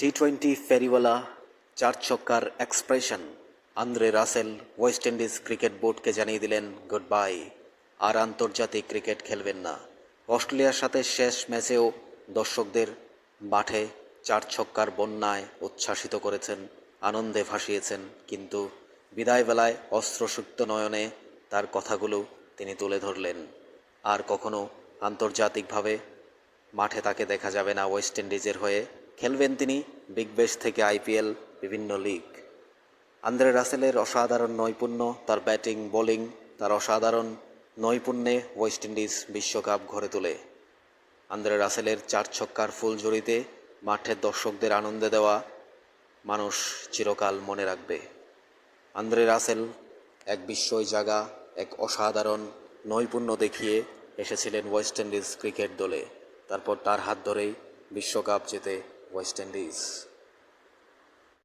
T twenty ফেরিওয়ালা চার ছক্কার expression Andre Russell West Indies cricket বোর্ডকে জানিয়ে দিলেন গুড বাই আর আন্তর্জাতিক ক্রিকেট খেলবেন না। অস্ট্রেলিয়ার সাথে শেষ ম্যাচেও দর্শকদের মাঠে চার ছক্কার বন্যায় উচ্ছ্বাসিত করেছেন, আনন্দে ভাসিয়েছেন, কিন্তু বিদায়বেলায় অস্ত্রসুক্ত নয়নে তার কথাগুলো তিনি তুলে ধরলেন। আর কখনো আন্তর্জাতিকভাবে মাঠে তাকে দেখা যাবে না ওয়েস্ট ইন্ডিজের হয়ে। খেলবেন তিনি বিগ ব্যাশ থেকে আইপিএল, বিভিন্ন লিগ আন্দ্রে রাসেলের অসাধারণ নৈপুণ্য, তার ব্যাটিং, বোলিং, তার অসাধারণ নৈপুণ্যে ওয়েস্ট ইন্ডিজ বিশ্বকাপ ঘরে তোলে। আন্দ্রে রাসেলের চার ছক্কার ফুলঝুরিতে মাঠের দর্শকদের আনন্দে দেওয়া মানুষ চিরকাল মনে রাখবে। আন্দ্রে রাসেল এক বিস্ময় জাগা, এক অসাধারণ নৈপুণ্য দেখিয়ে এসেছিলেন ওয়েস্ট ইন্ডিজ ক্রিকেট দলে। তারপর তার হাত ধরেই বিশ্বকাপ জেতে ওয়েস্ট ইন্ডিজ